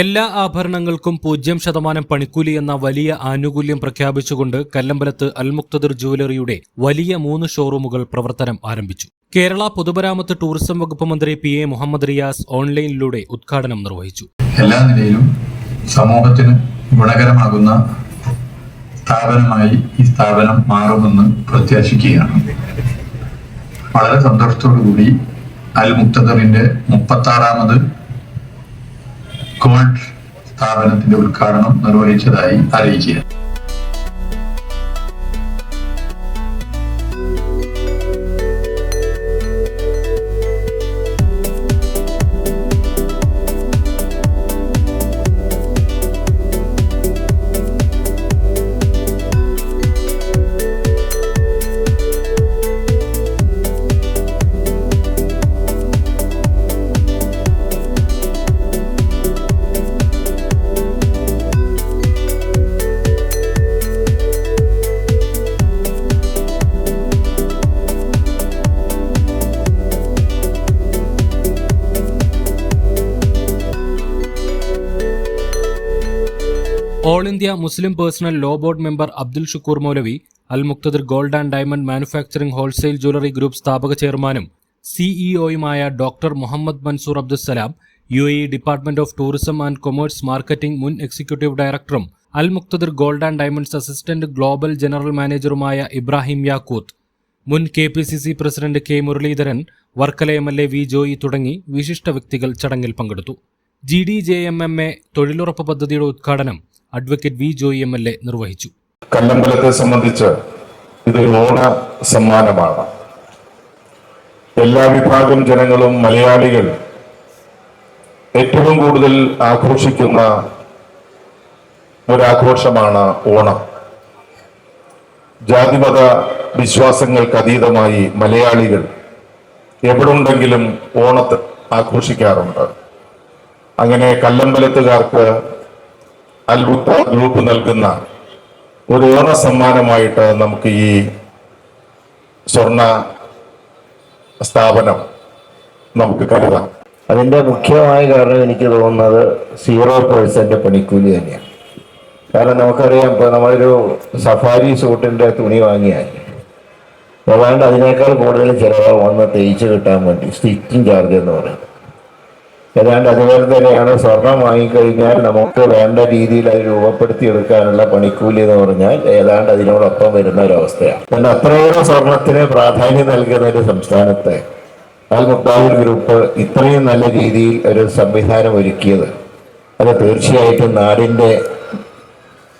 എല്ലാ ആഭരണങ്ങൾക്കും പൂജ്യം ശതമാനം പണിക്കൂലി എന്ന വലിയ ആനുകൂല്യം പ്രഖ്യാപിച്ചുകൊണ്ട് കല്ലമ്പലത്ത് അൽമുക്തദിർ ജുവലറിയുടെ വലിയ മൂന്ന് ഷോറൂമുകൾ പ്രവർത്തനം ആരംഭിച്ചു. കേരള പൊതുമരാമത്ത് ടൂറിസം വകുപ്പ് മന്ത്രി പി എ മുഹമ്മദ് റിയാസ് ഓൺലൈനിലൂടെ ഉദ്ഘാടനം നിർവഹിച്ചു. എല്ലാ നിലയിലും സമൂഹത്തിന് ഗുണകരമാകുന്ന സ്ഥാപനമായി ഈ സ്ഥാപനം മാറുമെന്ന് പ്രത്യാശിക്കുകയാണ്. വളരെ സന്തോഷത്തോടു കൂടി അൽ മുക്തദറിന്റെ മുപ്പത്തി ആറാമത് ഗോൾഡ് സ്ഥാപനത്തിന്റെ ഉദ്ഘാടനം നിർവഹിച്ചതായി അറിയിക്കുക all India Muslim personal law board member Abdul Shukoor Moulavi Al Muqtadir gold and diamond manufacturing wholesale jewellery group സ്ഥാപക ചെയർമാനും സിഇഒയുമായ doctor Muhammad Mansoor Abdussalam U A department of tourism and commerce marketing മുൻ executive ഡയറക്ടറും Al Muqtadir gold and diamonds assistant global general മാനേജറുമായ Ibrahim യാക്കൂത്ത് മുൻ K P C C president K Muraleedharan Varkala M L A V Joy തുടങ്ങി വിശിഷ്ട വ്യക്തികൾ ചടങ്ങിൽ പങ്കെടുത്തു. G D J M M A തൊഴിലുറപ്പ് പദ്ധതിയുടെ ഉദ്ഘാടനം advocate V Joy M L A നിർവഹിച്ചു. കല്ലമ്പലത്തെ സംബന്ധിച്ച് ഇത് ഓണ സമ്മാനമാണ്. എല്ലാ വിഭാഗം ജനങ്ങളും മലയാളികൾ ഏറ്റവും കൂടുതൽ ആഘോഷിക്കുന്ന ഒരാഘോഷമാണ് ഓണം. ജാതിമത വിശ്വാസങ്ങൾക്ക് അതീതമായി മലയാളികൾ എവിടുണ്ടെങ്കിലും ഓണത്ത് ആഘോഷിക്കാറുണ്ട്. അങ്ങനെ കല്ലമ്പലത്തുകാർക്ക് അൽബുത്ത ഗ്രൂപ്പ് നൽകുന്ന ഒരു ഓണ സമ്മാനമായിട്ട് നമുക്ക് ഈ സ്വർണ സ്ഥാപനം നമുക്ക് കരുതാം. അതിന്റെ മുഖ്യമായ കാരണം എനിക്ക് തോന്നുന്നത് സീറോ പേഴ്സന്റ് പണിക്കൂലി തന്നെയാണ്. കാരണം നമുക്കറിയാം ഇപ്പൊ നമ്മളൊരു സഫാരി സൂട്ടിന്റെ തുണി വാങ്ങിയാൽ ഏതാണ്ട് അതിനേക്കാൾ കൂടുതൽ ചിലവ് വന്ന് തേച്ച് കിട്ടാൻ വേണ്ടി സ്റ്റിച്ചിങ് ചാർജ് എന്ന് പറയുന്നത്. ഏതാണ്ട് അതുപോലെ തന്നെയാണ് സ്വർണം വാങ്ങിക്കഴിഞ്ഞാൽ നമുക്ക് വേണ്ട രീതിയിൽ അത് രൂപപ്പെടുത്തി എടുക്കാനുള്ള പണിക്കൂലി എന്ന് പറഞ്ഞാൽ ഏതാണ്ട് അതിനോടൊപ്പം വരുന്ന ഒരവസ്ഥയാണ് പിന്നെ അത്രയേറെ സ്വർണത്തിന് പ്രാധാന്യം നൽകുന്ന ഒരു സംസ്ഥാനത്തെ അൽ മുക്താഹിർ ഗ്രൂപ്പ് ഇത്രയും നല്ല രീതിയിൽ ഒരു സംവിധാനം ഒരുക്കിയത് അത് തീർച്ചയായിട്ടും നാടിന്റെ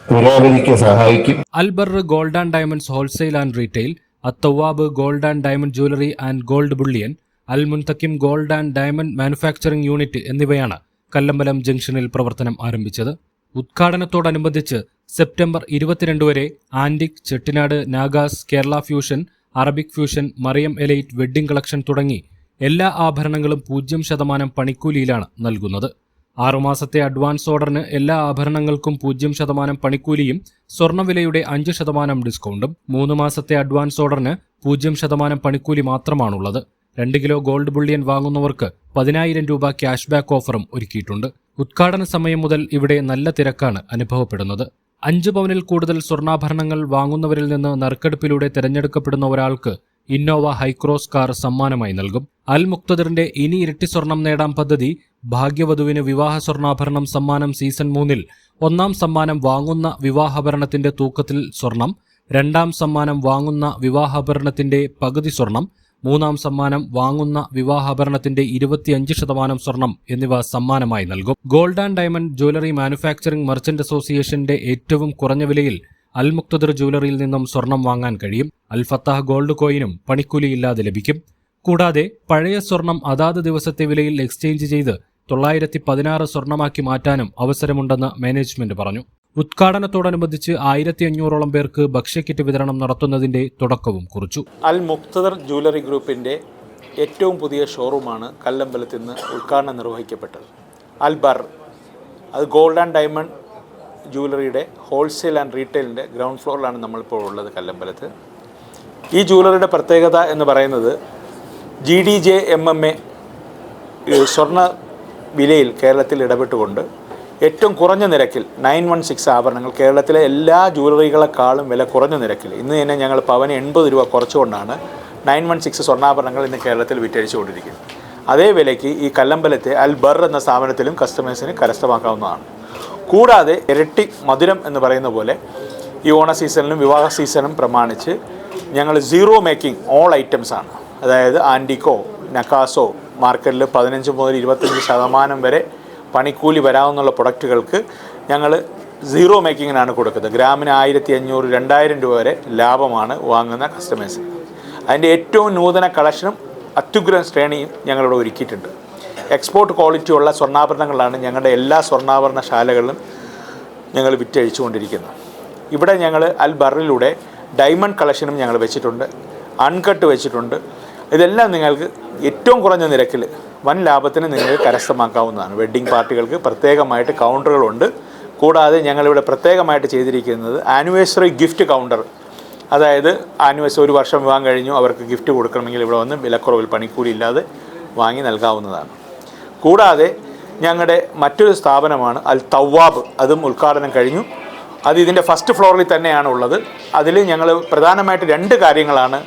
പുരോഗതിക്ക് സഹായിക്കും. Albir gold and diamonds wholesale and retail Athawab gold and diamond jewellery and gold bullion Al Muntaqim gold and diamond manufacturing unit എന്നിവയാണ് കല്ലമ്പലം ജംഗ്ഷനിൽ പ്രവർത്തനം ആരംഭിച്ചത്. ഉദ്ഘാടനത്തോടനുബന്ധിച്ച് സെപ്റ്റംബർ ഇരുപത്തിരണ്ട് വരെ antique Chettinad Nagas Kerala fusion Arabic fusion Mariyam elite wedding collection തുടങ്ങി എല്ലാ ആഭരണങ്ങളും പൂജ്യം ശതമാനം പണിക്കൂലിയിലാണ് നൽകുന്നത്. ആറുമാസത്തെ അഡ്വാൻസ് ഓർഡറിന് എല്ലാ ആഭരണങ്ങൾക്കും പൂജ്യം ശതമാനം പണിക്കൂലിയും സ്വർണവിലയുടെ അഞ്ച് ശതമാനം ഡിസ്കൗണ്ടും. മൂന്ന് മാസത്തെ അഡ്വാൻസ് ഓർഡറിന് പൂജ്യം ശതമാനം പണിക്കൂലി മാത്രമാണുള്ളത്. രണ്ട് കിലോ ഗോൾഡ് ബുള്ളിയൻ വാങ്ങുന്നവർക്ക് പതിനായിരം രൂപ ക്യാഷ് ബാക്ക് ഓഫറും ഒരുക്കിയിട്ടുണ്ട്. ഉദ്ഘാടന സമയം മുതൽ ഇവിടെ നല്ല തിരക്കാണ് അനുഭവപ്പെടുന്നത്. അഞ്ച് പവനിൽ കൂടുതൽ സ്വർണാഭരണങ്ങൾ വാങ്ങുന്നവരിൽ നിന്ന് നറുക്കെടുപ്പിലൂടെ തിരഞ്ഞെടുക്കപ്പെടുന്ന ഒരാൾക്ക് ഇന്നോവ ഹൈക്രോസ് കാർ സമ്മാനമായി നൽകും. അൽ മുക്തദറിന്റെ ഇനി ഇരട്ടി സ്വർണം നേടാം പദ്ധതി ഭാഗ്യവധുവിന് വിവാഹ സ്വർണാഭരണം സമ്മാനം സീസൺ മൂന്നിൽ ഒന്നാം സമ്മാനം വാങ്ങുന്ന വിവാഹാഭരണത്തിന്റെ തൂക്കത്തിൽ സ്വർണം രണ്ടാം സമ്മാനം വാങ്ങുന്ന വിവാഹാഭരണത്തിന്റെ പകുതി സ്വർണം മൂന്നാം സമ്മാനം വാങ്ങുന്ന വിവാഹാഭരണത്തിന്റെ ഇരുപത്തിയഞ്ച് ശതമാനം സ്വർണം എന്നിവ സമ്മാനമായി നൽകും. Gold and diamond jewellery manufacturing merchant അസോസിയേഷന്റെ ഏറ്റവും കുറഞ്ഞ വിലയിൽ അൽ മുക്തദർ ജ്വല്ലറിയിൽ നിന്നും സ്വർണം വാങ്ങാൻ കഴിയും. അൽ ഫത്താഹ് ഗോൾഡ് കോയിനും പണിക്കൂലിയില്ലാതെ ലഭിക്കും. കൂടാതെ പഴയ സ്വർണം അതാത് ദിവസത്തെ വിലയിൽ എക്സ്ചേഞ്ച് ചെയ്ത് തൊള്ളായിരത്തി പതിനാറ് സ്വർണമാക്കി മാറ്റാനും അവസരമുണ്ടെന്ന് മാനേജ്മെന്റ് പറഞ്ഞു. ഉദ്ഘാടനത്തോടനുബന്ധിച്ച് ആയിരത്തി അഞ്ഞൂറോളം പേർക്ക് ഭക്ഷ്യക്കിറ്റ് വിതരണം നടത്തുന്നതിന്റെ തുടക്കവും കുറിച്ചു. അൽ മുക്തദർ ജ്വല്ലറി ഗ്രൂപ്പിന്റെ ഏറ്റവും പുതിയ ഷോറൂമാണ് കല്ലമ്പലത്ത് ഇന്ന് ഉദ്ഘാടനം നിർവഹിക്കപ്പെട്ടത്. അൽ ബർ അത് ഗോൾഡ് ആൻഡ് ഡയമണ്ട് ജ്വല്ലറിയുടെ ഹോൾസെയിൽ ആൻഡ് റീറ്റെയിലിന്റെ ഗ്രൗണ്ട് ഫ്ലോറിലാണ് നമ്മളിപ്പോൾ ഉള്ളത് കല്ലമ്പലത്ത്. ഈ ജ്വല്ലറിയുടെ പ്രത്യേകത എന്ന് പറയുന്നത് G D J M M A സ്വർണ വിലയിൽ കേരളത്തിൽ ഇടപെട്ടുകൊണ്ട് ഏറ്റവും കുറഞ്ഞ നിരക്കിൽ നയൻ വൺ സിക്സ് ആഭരണങ്ങൾ കേരളത്തിലെ എല്ലാ ജ്വല്ലറികളെക്കാളും വില കുറഞ്ഞ നിരക്കിൽ. ഇന്ന് തന്നെ ഞങ്ങൾ പവന് എൺപത് രൂപ കുറച്ചുകൊണ്ടാണ് നയൻ വൺ സിക്സ് സ്വർണാഭരണങ്ങൾ ഇന്ന് കേരളത്തിൽ വിറ്റഴിച്ചുകൊണ്ടിരിക്കുന്നത്. അതേ വിലയ്ക്ക് ഈ കല്ലമ്പലത്തെ അൽ ബർ എന്ന സ്ഥാപനത്തിലും കസ്റ്റമേഴ്സിന് കരസ്ഥമാക്കാവുന്നതാണ്. കൂടാതെ ഇരട്ടി മധുരം എന്ന് പറയുന്ന പോലെ ഈ ഓണ സീസണിലും വിവാഹ സീസണും പ്രമാണിച്ച് ഞങ്ങൾ സീറോ മേക്കിംഗ് ഓൾ ഐറ്റംസ് ആണ്. അതായത് ആന്റിക്കോ നക്കാസോ മാർക്കറ്റിൽ പതിനഞ്ച് മുതൽ ഇരുപത്തഞ്ച് ശതമാനം വരെ പണിക്കൂലി വരാവുന്നുള്ള പ്രൊഡക്റ്റുകൾക്ക് ഞങ്ങൾ സീറോ മേക്കിങ്ങിനാണ് കൊടുക്കുന്നത്. ഗ്രാമിന് ആയിരത്തി അഞ്ഞൂറ് രണ്ടായിരം രൂപ വരെ ലാഭമാണ് വാങ്ങുന്ന കസ്റ്റമേഴ്സ് അതിന്റെ ഏറ്റവും നൂതന കളക്ഷനും അത്യുഗ്രൻ ശ്രേണിയും ഞങ്ങളിവിടെ ഒരുക്കിയിട്ടുണ്ട്. എക്സ്പോർട്ട് ക്വാളിറ്റിയുള്ള സ്വർണാഭരണങ്ങളാണ് ഞങ്ങളുടെ എല്ലാ സ്വർണാഭരണ ശാലകളിലും ഞങ്ങൾ വിറ്റഴിച്ചുകൊണ്ടിരിക്കുന്നത്. ഇവിടെ ഞങ്ങൾ അൽബറിലൂടെ ഡയമണ്ട് കളക്ഷനും ഞങ്ങൾ വെച്ചിട്ടുണ്ട് അൺകട്ട് വെച്ചിട്ടുണ്ട്. ഇതെല്ലാം നിങ്ങൾക്ക് ഏറ്റവും കുറഞ്ഞ നിരക്കിൽ വൻ ലാഭത്തിന് നിങ്ങൾക്ക് കരസ്ഥമാക്കാവുന്നതാണ്. വെഡ്ഡിംഗ് പാർട്ടികൾക്ക് പ്രത്യേകമായിട്ട് കൗണ്ടറുകളുണ്ട് കൂടാതെ ഞങ്ങളിവിടെ പ്രത്യേകമായിട്ട് ചെയ്തിരിക്കുന്നത് ആനിവേഴ്സറി ഗിഫ്റ്റ് കൗണ്ടർ അതായത് ആനിവേഴ്സറി ഒരു വർഷം വിവാഹം കഴിഞ്ഞു അവർക്ക് ഗിഫ്റ്റ് കൊടുക്കണമെങ്കിൽ ഇവിടെ വന്ന് വിലക്കുറവിൽ പണിക്കൂലി ഇല്ലാതെ വാങ്ങി നൽകാവുന്നതാണ്. കൂടാതെ ഞങ്ങളുടെ മറ്റൊരു സ്ഥാപനമാണ് അൽ തവാബ് അതും ഉദ്ഘാടനം കഴിഞ്ഞു. അത് ഇതിന്റെ ഫസ്റ്റ് ഫ്ലോറിൽ തന്നെയാണ് ഉള്ളത്. അതിൽ ഞങ്ങൾ പ്രധാനമായിട്ട് രണ്ട് കാര്യങ്ങളാണ്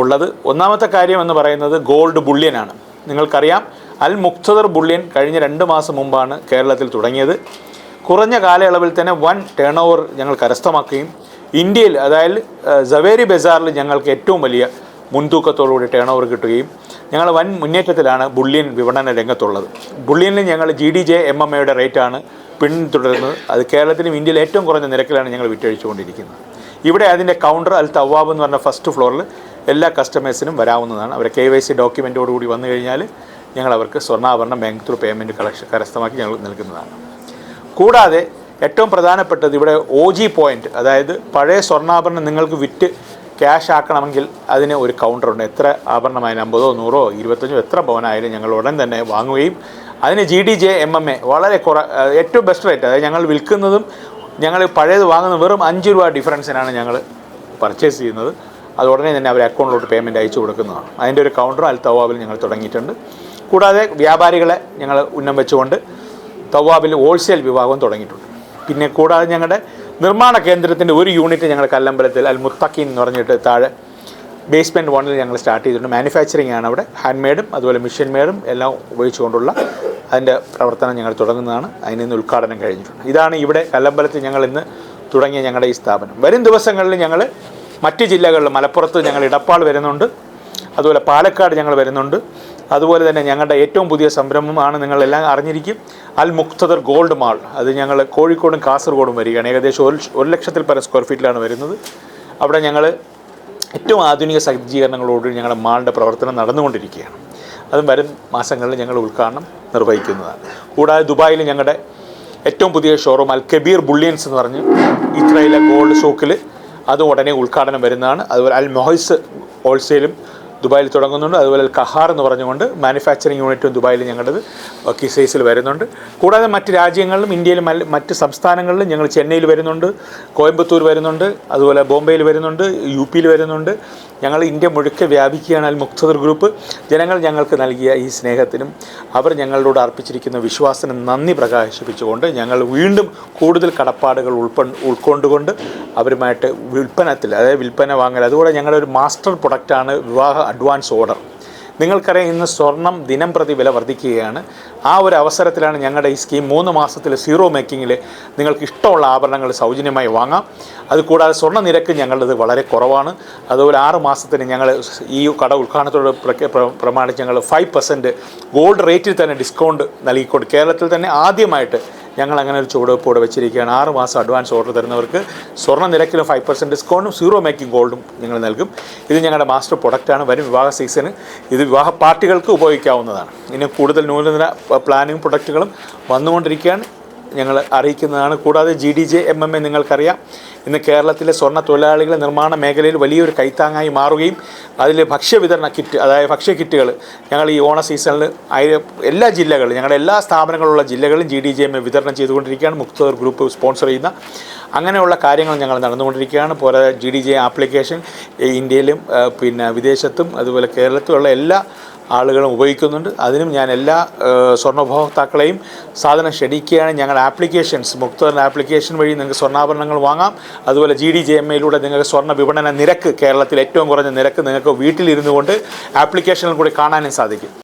ഉള്ളത്. ഒന്നാമത്തെ കാര്യം എന്ന് പറയുന്നത് ഗോൾഡ് ബുള്ളിയനാണ് നിങ്ങൾക്കറിയാം അൽ മുക്തദർ ബുള്ളിയൻ കഴിഞ്ഞ രണ്ട് മാസം മുമ്പാണ് കേരളത്തിൽ തുടങ്ങിയത്. കുറഞ്ഞ കാലയളവിൽ തന്നെ വൺ ടേൺ ഓവർ ഞങ്ങൾ കരസ്ഥമാക്കുകയും ഇന്ത്യയിൽ അതായത് സവേരി ബസാറിൽ ഞങ്ങൾക്ക് ഏറ്റവും വലിയ മുൻതൂക്കത്തോടുകൂടി ടേൺ ഓവർ കിട്ടുകയും ഞങ്ങൾ വൻ മുന്നേറ്റത്തിലാണ് ബുള്ളിയൻ വിപണന രംഗത്തുള്ളത്. ബുള്ളിയനിൽ ഞങ്ങൾ G D J M M എയുടെ റേറ്റാണ് പിന്തുടരുന്നത്. അത് കേരളത്തിലും ഇന്ത്യയിൽ ഏറ്റവും കുറഞ്ഞ നിരക്കിലാണ് ഞങ്ങൾ വിറ്റഴിച്ചുകൊണ്ടിരിക്കുന്നത്. ഇവിടെ അതിന്റെ കൗണ്ടർ അൽ തവാബ് എന്ന് പറഞ്ഞ ഫസ്റ്റ് ഫ്ലോറിൽ എല്ലാ കസ്റ്റമേഴ്സിനും വരാവുന്നതാണ്. അവരെ കെ വൈ സി ഡോക്യുമെന്റോടുകൂടി വന്നു കഴിഞ്ഞാൽ ഞങ്ങൾ അവർക്ക് സ്വർണാഭരണം ബാങ്ക് ത്രൂ പേയ്മെന്റ് കളക്ഷൻ കരസ്ഥമാക്കി ഞങ്ങൾ നൽകുന്നതാണ്. കൂടാതെ ഏറ്റവും പ്രധാനപ്പെട്ടത് ഇവിടെ ഒ ജി പോയിന്റ് അതായത് പഴയ സ്വർണാഭരണം നിങ്ങൾക്ക് വിറ്റ് ക്യാഷ് ആക്കണമെങ്കിൽ അതിന് ഒരു കൗണ്ടറുണ്ട് എത്ര ആഭരണമായാലും അമ്പതോ നൂറോ ഇരുപത്തഞ്ചോ എത്ര പവനായാലും ഞങ്ങൾ ഉടൻ തന്നെ വാങ്ങുകയും അതിന് G D J M M A വളരെ കുറ ഏറ്റവും ബെസ്റ്റ് റേറ്റ് അതായത് ഞങ്ങൾ വിൽക്കുന്നതും ഞങ്ങൾ പഴയത് വാങ്ങുന്ന വെറും അഞ്ച് രൂപ ഡിഫറൻസിനാണ് ഞങ്ങൾ പർച്ചേസ് ചെയ്യുന്നത്. അത് ഉടനെ തന്നെ അവർ അക്കൗണ്ടിലോട്ട് പേയ്മെന്റ് അയച്ചു കൊടുക്കുന്നതാണ്. അതിന്റെ ഒരു കൗണ്ടറും അൽ തവാബിൽ ഞങ്ങൾ തുടങ്ങിയിട്ടുണ്ട്. കൂടാതെ വ്യാപാരികളെ ഞങ്ങൾ ഉന്നം വെച്ചുകൊണ്ട് തവാബിൽ ഹോൾസെയിൽ വിഭാഗം തുടങ്ങിയിട്ടുണ്ട്. പിന്നെ കൂടാതെ ഞങ്ങളുടെ നിർമ്മാണ കേന്ദ്രത്തിന്റെ ഒരു യൂണിറ്റ് ഞങ്ങൾ കല്ലമ്പലത്തിൽ അൽ മുത്തക്കി എന്ന് പറഞ്ഞിട്ട് താഴെ ബേസ്മെന്റ് വണ്ണിൽ ഞങ്ങൾ സ്റ്റാർട്ട് ചെയ്തിട്ടുണ്ട്. മാനുഫാക്ചറിങ് ആണ് അവിടെ. ഹാൻഡ് മെയ്ഡും അതുപോലെ മെഷീൻ മെയ്ഡും എല്ലാം ഉപയോഗിച്ചുകൊണ്ടുള്ള അതിന്റെ പ്രവർത്തനം ഞങ്ങൾ തുടങ്ങുന്നതാണ്. അതിന് ഇന്ന് ഉദ്ഘാടനം കഴിഞ്ഞിട്ടുണ്ട്. ഇതാണ് ഇവിടെ കല്ലമ്പലത്തിൽ ഞങ്ങൾ ഇന്ന് തുടങ്ങിയ ഞങ്ങളുടെ ഈ സ്ഥാപനം. വരും ദിവസങ്ങളിൽ ഞങ്ങൾ മറ്റ് ജില്ലകളിൽ മലപ്പുറത്ത് ഞങ്ങൾ ഇടപ്പാൾ വരുന്നുണ്ട്. അതുപോലെ പാലക്കാട് ഞങ്ങൾ വരുന്നുണ്ട്. അതുപോലെ തന്നെ ഞങ്ങളുടെ ഏറ്റവും പുതിയ സംരംഭമാണ് നിങ്ങളെല്ലാം അറിഞ്ഞിരിക്കും. Al Muqtadir gold mall. അത് ഞങ്ങൾ കോഴിക്കോടും കാസർഗോഡും വരികയാണ്. ഏകദേശം ഒരു ഒരു ലക്ഷത്തിൽ പരം സ്ക്വയർ ഫീറ്റിലാണ് വരുന്നത്. അവിടെ ഞങ്ങൾ ഏറ്റവും ആധുനിക സജ്ജീകരണങ്ങളോട് ഞങ്ങളുടെ മാളിന്റെ പ്രവർത്തനം നടന്നുകൊണ്ടിരിക്കുകയാണ്. അതും വരും മാസങ്ങളിൽ ഞങ്ങൾ ഉദ്ഘാടനം നിർവഹിക്കുന്നതാണ്. കൂടാതെ ദുബായിൽ ഞങ്ങളുടെ ഏറ്റവും പുതിയ ഷോറൂം അൽ കബീർ ബുള്ളിയൻസ് എന്ന് പറഞ്ഞ് ഇസ്രായേലിലെ ഗോൾഡ് ഷോക്കിൽ അതും ഉടനെ ഉദ്ഘാടനം വരുന്നതാണ്. അതുപോലെ അൽ മൊഹൈസ് ഹോൾസെയിലും ദുബായിൽ തുടങ്ങുന്നുണ്ട്. അതുപോലെ കഹാർ എന്ന് പറഞ്ഞുകൊണ്ട് മാനുഫാക്ചറിങ് യൂണിറ്റും ദുബായിൽ ഞങ്ങളുടേത് കിസൈസിൽ വരുന്നുണ്ട്. കൂടാതെ മറ്റ് രാജ്യങ്ങളിലും ഇന്ത്യയിലും മറ്റ് സംസ്ഥാനങ്ങളിലും ഞങ്ങൾ ചെന്നൈയിൽ വരുന്നുണ്ട് കോയമ്പത്തൂർ വരുന്നുണ്ട് അതുപോലെ ബോംബെയിൽ വരുന്നുണ്ട് യു പിയിൽ വരുന്നുണ്ട്. ഞങ്ങൾ ഇന്ത്യ മുഴുക്കെ വ്യാപിക്കുകയാണ് അൽ മുക്തദർ ഗ്രൂപ്പ്. ജനങ്ങൾ ഞങ്ങൾക്ക് നൽകിയ ഈ സ്നേഹത്തിനും അവർ ഞങ്ങളോട് അർപ്പിച്ചിരിക്കുന്ന വിശ്വാസത്തിനും നന്ദി പ്രകാശിപ്പിച്ചുകൊണ്ട് ഞങ്ങൾ വീണ്ടും കൂടുതൽ കടപ്പാടുകൾ ഉൾപ്പ ഉൾക്കൊണ്ടുകൊണ്ട് അവരുമായിട്ട് വിൽപ്പനത്തിൽ അതായത് വിൽപ്പന വാങ്ങൽ. അതുകൂടെ ഞങ്ങളുടെ ഒരു മാസ്റ്റർ പ്രൊഡക്റ്റാണ് വിവാഹ അഡ്വാൻസ് ഓർഡർ. നിങ്ങൾക്കറിയാം ഇന്ന് സ്വർണം ദിനം പ്രതി വില വർദ്ധിക്കുകയാണ്. ആ ഒരു അവസരത്തിലാണ് ഞങ്ങളുടെ ഈ സ്കീം മൂന്ന് മാസത്തിൽ സീറോ മേക്കിങ്ങിൽ നിങ്ങൾക്ക് ഇഷ്ടമുള്ള ആഭരണങ്ങൾ സൗജന്യമായി വാങ്ങാം. അതുകൂടാതെ സ്വർണ നിരക്ക് ഞങ്ങളുടേത് വളരെ കുറവാണ്. അതുപോലെ ആറ് മാസത്തിന് ഞങ്ങൾ ഈ കട ഉദ്ഘാടനത്തോട് പ്രമാണിച്ച് ഞങ്ങൾ ഫൈവ് പെർസെന്റ് ഗോൾഡ് റേറ്റിൽ തന്നെ ഡിസ്കൗണ്ട് നൽകിക്കൊണ്ട് കേരളത്തിൽ തന്നെ ആദ്യമായിട്ട് ഞങ്ങൾ അങ്ങനെ ഒരു ചുവടുവെപ്പ് ഇവിടെ വെച്ചിരിക്കുകയാണ്. ആറ് മാസം അഡ്വാൻസ് ഓർഡർ തരുന്നവർക്ക് സ്വർണ നിരക്കിലും ഫൈവ് പെർസെന്റ് ഡിസ്കൗണ്ടും സീറോ മേക്കിംഗ് ഗോൾഡും ഞങ്ങൾ നൽകും. ഇത് ഞങ്ങളുടെ മാസ്റ്റർ പ്രൊഡക്റ്റാണ് വരും വിവാഹ സീസണ് ഇത് വിവാഹ പാർട്ടികൾക്ക് ഉപയോഗിക്കാവുന്നതാണ്. ഇനി കൂടുതൽ നൂതന പ്ലാനിങ് പ്രൊഡക്റ്റുകളും വന്നുകൊണ്ടിരിക്കുകയാണ്. ഞങ്ങൾ അറിയിക്കുന്നതാണ്. കൂടാതെ G D J M M A നിങ്ങൾക്കറിയാം. ഇന്ന് കേരളത്തിലെ സ്വർണ തൊഴിലാളികൾ നിർമ്മാണ മേഖലയിൽ വലിയൊരു കൈത്താങ്ങായി മാറുകയും അതിൽ ഭക്ഷ്യവിതരണ കിറ്റ് അതായത് ഭക്ഷ്യ കിറ്റുകൾ ഞങ്ങൾ ഈ ഓണ സീസണിൽ എല്ലാ ജില്ലകളിലും ഞങ്ങളുടെ എല്ലാ സ്ഥാപനങ്ങളുള്ള ജില്ലകളിലും G D J M A വിതരണം ചെയ്തുകൊണ്ടിരിക്കുകയാണ്. മുക്തർ ഗ്രൂപ്പ് സ്പോൺസർ ചെയ്യുന്ന അങ്ങനെയുള്ള കാര്യങ്ങൾ ഞങ്ങൾ നടന്നുകൊണ്ടിരിക്കുകയാണ്. പോരാതെ ജി ഡി ജെ ആപ്ലിക്കേഷൻ ഇന്ത്യയിലും പിന്നെ വിദേശത്തും അതുപോലെ കേരളത്തിലുള്ള എല്ലാ ആളുകളും ഉപയോഗിക്കുന്നുണ്ട്. അതിനും ഞാൻ എല്ലാ സ്വർണോപഭോക്താക്കളെയും സാധനം ക്ഷണിക്കുകയാണ്. ഞങ്ങളുടെ ആപ്ലിക്കേഷൻസ് മുക്തറിന്റെ ആപ്ലിക്കേഷൻ വഴി നിങ്ങൾക്ക് സ്വർണാഭരണങ്ങൾ വാങ്ങാം. അതുപോലെ ജി ഡി ജെ എം എയിലൂടെ നിങ്ങൾക്ക് സ്വർണ വിപണന നിരക്ക് കേരളത്തിൽ ഏറ്റവും കുറഞ്ഞ നിരക്ക് നിങ്ങൾക്ക് വീട്ടിലിരുന്നു കൊണ്ട് ആപ്ലിക്കേഷനിൽ കൂടി കാണാനും സാധിക്കും.